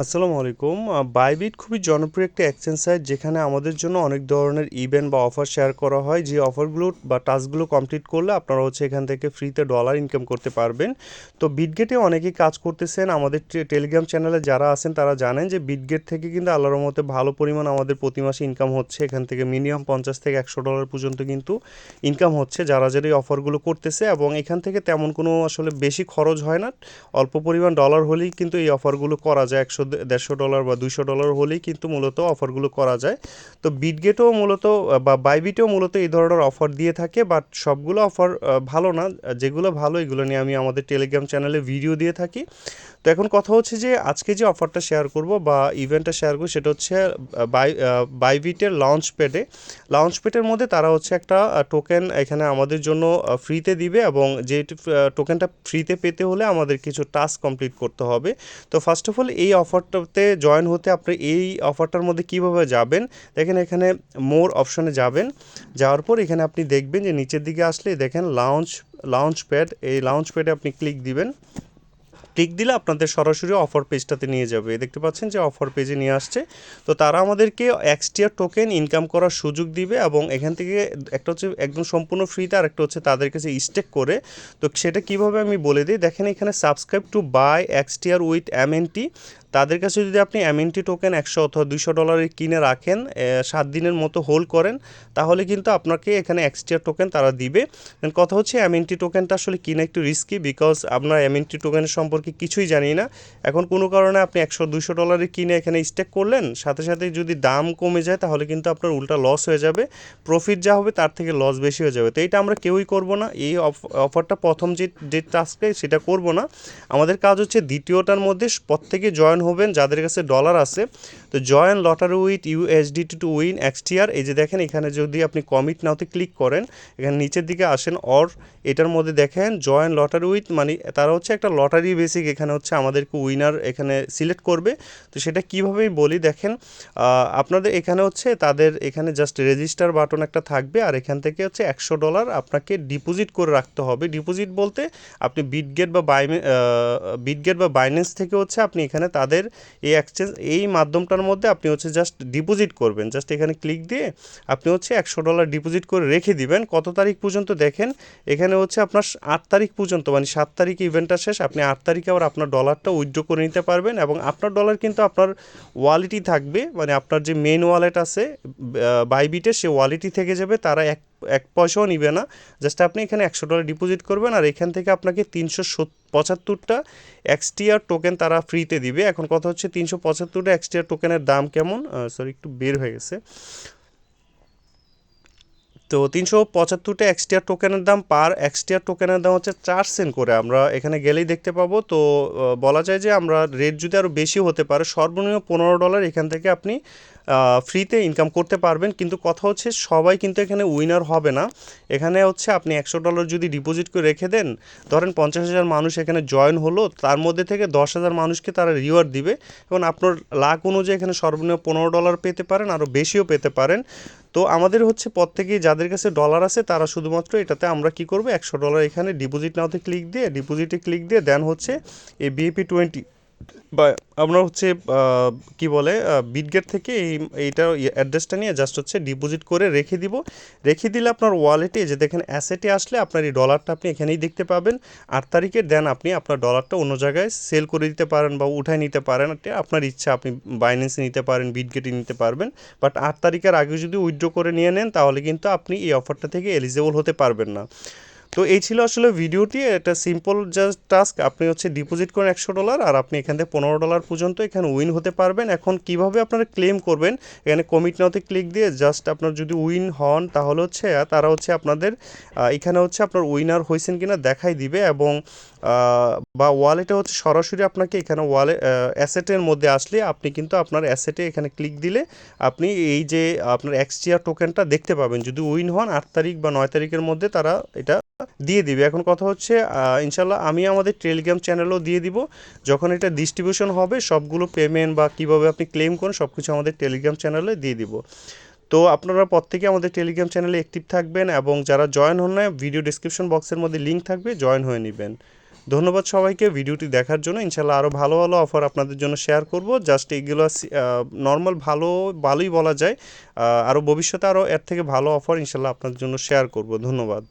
আসসালামু আলাইকুম। বাইবিট খুবই জনপ্রিয় একটা এক্সচেঞ্জ সাইট যেখানে আমাদের জন্য অনেক ধরনের ইভেন্ট বা অফার শেয়ার করা হয়। যে অফারগুলো বা টাস্কগুলো কমপ্লিট করলে আপনারা হচ্ছে এখান থেকে ফ্রিতে ডলার ইনকাম করতে পারবেন। তো বিটগেটে অনেকেই কাজ করতেছেন। আমাদের টেলিগ্রাম চ্যানেলে যারা আছেন তারা জানেন যে বিটগেট থেকে কিন্তু আল্লাহর মতে ভালো পরিমাণ আমাদের প্রতি মাসে ইনকাম হচ্ছে। এখান থেকে মিনিমাম পঞ্চাশ থেকে একশো ডলার পর্যন্ত কিন্তু ইনকাম হচ্ছে যারা যারা এই অফারগুলো করতেছে এবং এখান থেকে তেমন কোনো আসলে বেশি খরচ হয় না। অল্প পরিমাণ ডলার হলেই কিন্তু এই অফারগুলো করা যায়। একশো দেড়শো ডলার বা দুইশো ডলার হলেই কিন্তু মূলত অফারগুলো করা যায়। তো বিটগেটও মূলত, বা বাইবিটেও মূলত এই ধরনের অফার দিয়ে থাকে বাট সবগুলো অফার ভালো না। যেগুলো ভালো, এগুলো নিয়ে আমি আমাদের টেলিগ্রাম চ্যানেলে ভিডিও দিয়ে থাকি। তো এখন কথা হচ্ছে যে আজকে যে অফারটা শেয়ার করব বা ইভেন্টটা শেয়ার করব, সেটা হচ্ছে বাই বাইবিটের লঞ্চ প্যাডে লঞ্চ প্যাডের মধ্যে তারা হচ্ছে একটা টোকেন এখানে আমাদের জন্য ফ্রিতে দিবে এবং যে টোকেনটা ফ্রিতে পেতে হলে আমাদের কিছু টাস্ক কমপ্লিট করতে হবে। তো ফার্স্ট অফ অল এই অফারটাতে জয়েন হতে আপনি এই অফারটার মধ্যে কীভাবে যাবেন? দেখেন এখানে মোর অপশনে যাবেন। যাওয়ার পর এখানে আপনি দেখবেন যে নিচের দিকে আসলে দেখেন লাউঞ্চ লাউঞ্চ প্যাড এই লাউঞ্চ প্যাডে আপনি ক্লিক দিবেন। ক্লিক দিলে আপনাদের সরাসরি অফার পেজটাতে নিয়ে যাবে। দেখতে পাচ্ছেন যে অফার পেজে নিয়ে আসছে। তো তারা আমাদেরকে এক্সটিয়ার টোকেন ইনকাম করার সুযোগ দিবে এবং এখান থেকে একটা হচ্ছে একদম সম্পূর্ণ ফ্রিতে আর একটা হচ্ছে তাদের কাছে স্টেক করে। তো সেটা কীভাবে আমি বলে দিই? দেখেন এখানে সাবস্ক্রাইব টু বাই এক্সটিয়ার উইথ এম তাদের কাছে যদি আপনি এমএনটি টোকেন একশো অথবা দুশো ডলারের কিনে রাখেন সাত দিনের মতো হোল্ড করেন, তাহলে কিন্তু আপনাকে এখানে এক্সট্রা টোকেন তারা দিবে। কথা হচ্ছে এমএনটি টোকেনটা আসলে কিনা একটু রিস্কি বিকজ আপনার এমএনটি টোকেনের সম্পর্কে কিছুই জানি না। এখন কোনো কারণে আপনি একশো দুশো ডলারের কিনে এখানে স্টেক করলেন, সাথে সাথে যদি দাম কমে যায় তাহলে কিন্তু আপনার উল্টা লস হয়ে যাবে। প্রফিট যা হবে তার থেকে লস বেশি হয়ে যাবে। তো এইটা আমরা কেউই করব না। এই অফারটা প্রথম যে যে টাস্কে সেটা করব না। আমাদের কাজ হচ্ছে দ্বিতীয়টার মধ্যে প্রত্যেকে জয়েন হবেন যাদের কাছে ডলার আছে, তো join lottery with USD to win extra এই যে দেখেন, এখানে যদি আপনি কমিট নাওতে ক্লিক করেন, এখানে নিচের দিকে আসেন অর এটার মধ্যে দেখেন জয়েন লটারি উইথ মানে তারা হচ্ছে একটা লটারি বেসিক এখানে হচ্ছে আমাদেরকে উইনার এখানে সিলেক্ট করবে। তো সেটা কীভাবেই বলি, দেখেন আপনাদের এখানে হচ্ছে তাদের এখানে জাস্ট রেজিস্টার বাটন একটা থাকবে, আর এখান থেকে হচ্ছে একশো ডলার আপনাকে ডিপোজিট করে রাখতে হবে। ডিপোজিট বলতে আপনি বিটগেট বা বাই বিটগেট বা বাইন্যান্স থেকে হচ্ছে আপনি এখানে তাদের এই এক্সচেঞ্জ এই মাধ্যমটার মধ্যে আপনি হচ্ছে জাস্ট ডিপোজিট করবেন। জাস্ট এখানে ক্লিক দিয়ে আপনি হচ্ছে একশো ডলার ডিপোজিট করে রেখে দিবেন। কত তারিখ পর্যন্ত দেখেন? এখানে হচ্ছে আপনার আট তারিখ পর্যন্ত মানে সাত তারিখে ইভেন্টটা শেষ, আপনি আট তারিখে আবার আপনার ডলারটা উইথড্র করে নিতে পারবেন এবং আপনার ডলার কিন্তু আপনার ওয়ালেটই থাকবে মানে আপনার যে মেন ওয়ালেট আছে বাইবিটে সে ওয়ালেটই থেকে যাবে, তারা এক এক পয়সাও নিবে না। জাস্ট আপনি এখানে একশো ডলার ডিপোজিট করবেন আর এখান থেকে আপনাকে তিনশো পঁচাত্তরটা এক্সটিআর টোকেন তারা ফ্রিতে দিবে। এখন কথা হচ্ছে তিনশো পঁচাত্তরটা এক্সটিআর টোকেনের দাম কেমন? সরি একটু বের হয়ে গেছে। তো তিনশো পঁচাত্তরটা এক্সটিআর টোকেনের দাম পার এক্সটিআর টোকেনের দাম হচ্ছে চার সেন্ট করে। আমরা এখানে গেলেই দেখতে পাবো। তো বলা যায় যে আমরা রেট যদি আরও বেশি হতে পারে, সর্বনিম্ন পনেরো ডলার এখান থেকে আপনি ফ্রিতে ইনকাম করতে পারবেন। কিন্তু কথা হচ্ছে সবাই কিন্তু এখানে উইনার হবে না। এখানে হচ্ছে আপনি একশো ডলার যদি ডিপোজিট করে রেখে দেন, ধরেন পঞ্চাশ হাজার মানুষ এখানে জয়েন হলো, তার মধ্যে থেকে দশ হাজার মানুষকে তারা রিওয়ার্ড দিবে। এবং আপনার লাখ অনুযায়ী এখানে সর্বনিম্ন পনেরো ডলার পেতে পারেন আরও বেশিও পেতে পারেন। তো আমাদের হচ্ছে প্রত্যেকেই যাদের কাছে ডলার আছে, তারা শুধুমাত্র এটাতে আমরা কি করব? একশো ডলার এখানে ডিপোজিট নাওতে ক্লিক দিয়ে ডিপোজিটে ক্লিক দিয়ে দেন হচ্ছে এ বিএপি টোয়েন্টি বা আমরা হচ্ছে কি বলে বিটগেট থেকে এই, এইটা অ্যাড্রেসটা নিয়ে জাস্ট হচ্ছে ডিপোজিট করে রেখে দিব। রেখে দিলে আপনার ওয়ালেটে যে দেখেন অ্যাসেটে আসলে আপনার এই ডলারটা আপনি এখানেই দেখতে পাবেন। আট তারিখে দেন আপনি আপনার ডলারটা অন্য জায়গায় সেল করে দিতে পারেন বা উঠায় নিতে পারেন। আপনার ইচ্ছা আপনি বাইন্যান্সে নিতে পারেন বিটগেটে নিতে পারবেন। বাট আট তারিখের আগে যদি উইথড্র করে নিয়ে নেন, তাহলে কিন্তু আপনি এই অফারটা থেকে এলিজেবল হতে পারবেন না। তো এই ছিল আসলে ভিডিওটি। এটা সিম্পল জাস্ট টাস্ক আপনি হচ্ছে ডিপোজিট করেন একশো ডলার আর আপনি এখান থেকে পনেরো ডলার পর্যন্ত এখানে উইন হতে পারবেন। এখন কীভাবে আপনারা ক্লেম করবেন? এখানে কমিট নাওতে ক্লিক দিয়ে জাস্ট আপনার যদি উইন হন, তাহলে হচ্ছে তারা হচ্ছে আপনাদের এখানে হচ্ছে আপনার উইনার হয়েছেন কিনা দেখাই দিবে এবং বা ওয়ালেটে হচ্ছে সরাসরি আপনাকে এখানে ওয়ালে অ্যাসেটের মধ্যে আসলে আপনি কিন্তু আপনার অ্যাসেটে এখানে ক্লিক দিলে আপনি এই যে আপনার এক্সচিয়ার টোকেনটা দেখতে পাবেন। যদি উইন হন আট তারিখ বা নয় তারিখের মধ্যে তারা এটা দিয়ে দিবে। এখন কথা হচ্ছে ইনশাল্লাহ আমি আমাদের টেলিগ্রাম চ্যানেলও দিয়ে দিব। যখন এটা ডিস্ট্রিবিউশন হবে, সবগুলো পেমেন্ট বা কীভাবে আপনি ক্লেম করেন সব কিছু আমাদের টেলিগ্রাম চ্যানেলে দিয়ে দিব। তো আপনারা প্রত্যেকে আমাদের টেলিগ্রাম চ্যানেলে অ্যাক্টিভ থাকবেন এবং যারা জয়েন হন না ভিডিও ডিসক্রিপশন বক্সের মধ্যে লিঙ্ক থাকবে জয়েন হয়ে নেবেন। ধন্যবাদ সবাইকে ভিডিওটি দেখার জন্য। ইনশাল্লাহ আরও ভালো ভালো অফার আপনাদের জন্য শেয়ার করব। জাস্ট এগুলো নর্মাল ভালো, ভালোই বলা যায়। আরও ভবিষ্যতে আরও এর থেকে ভালো অফার ইনশাল্লাহ আপনাদের জন্য শেয়ার করব। ধন্যবাদ।